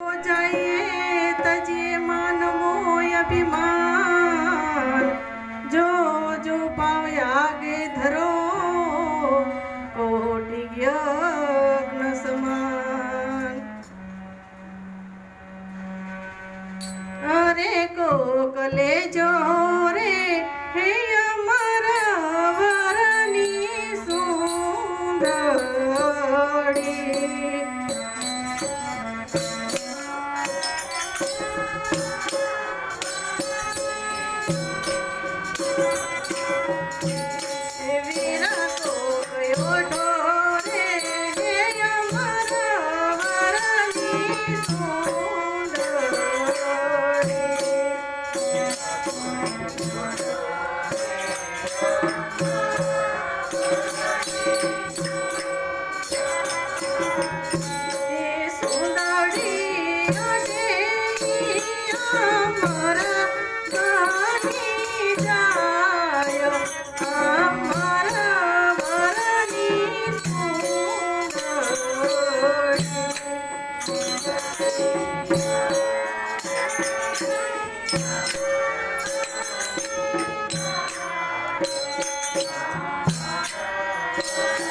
જાય તજે માન મોય અભિમાન જો જો પાવ્યા ગે ધરો કોટી યજ્ઞ સમાન અરે કોકલે જો રે હે અમારા વરની સુંદરી Jesus. Thank you.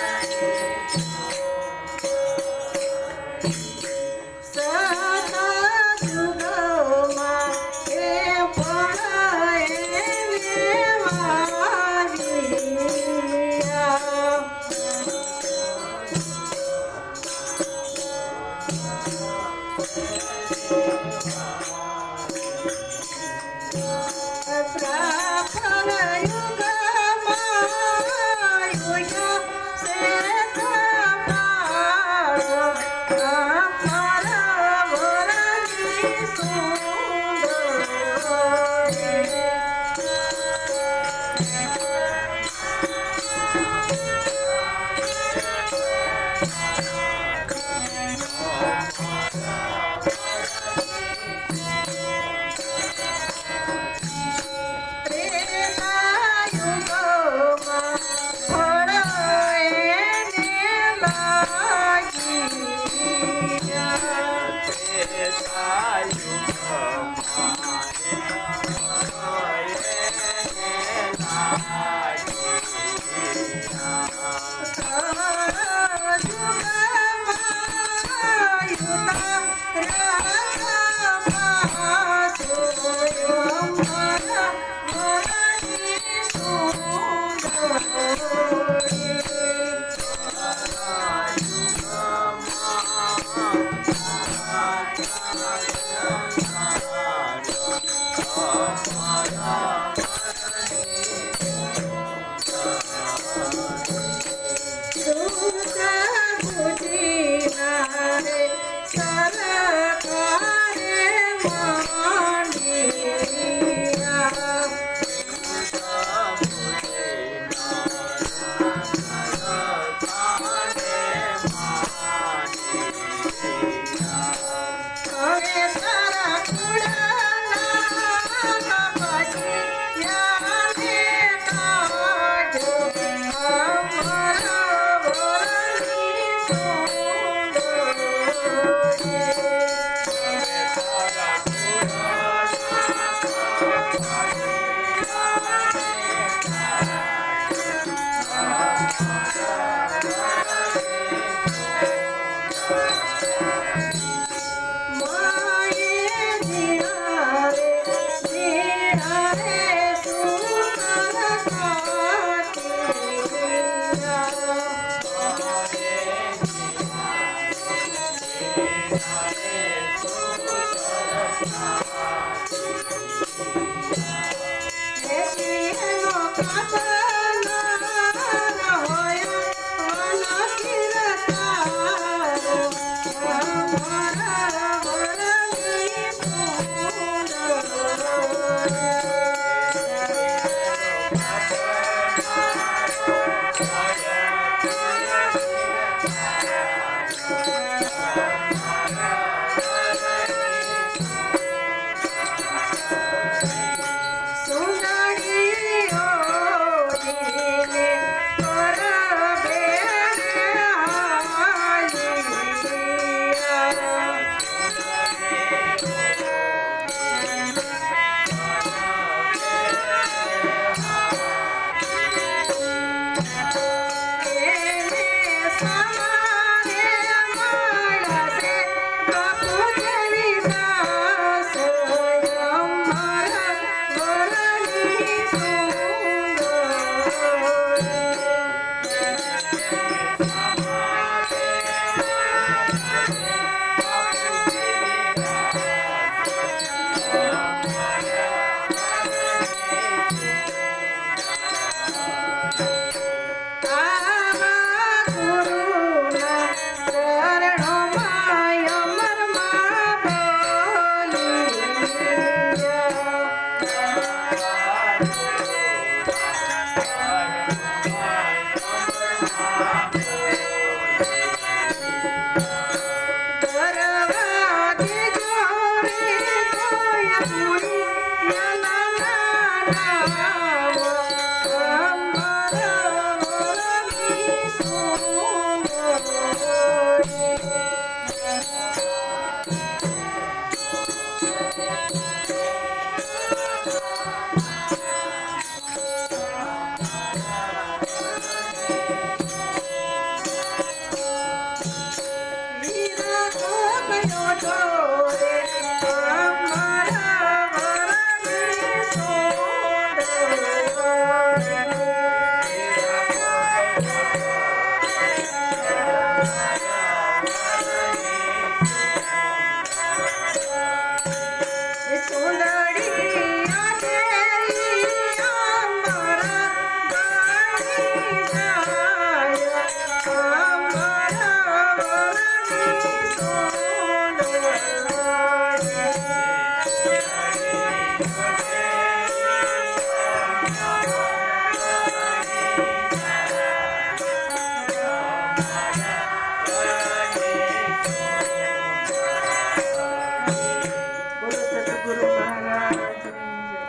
Thank you. Tata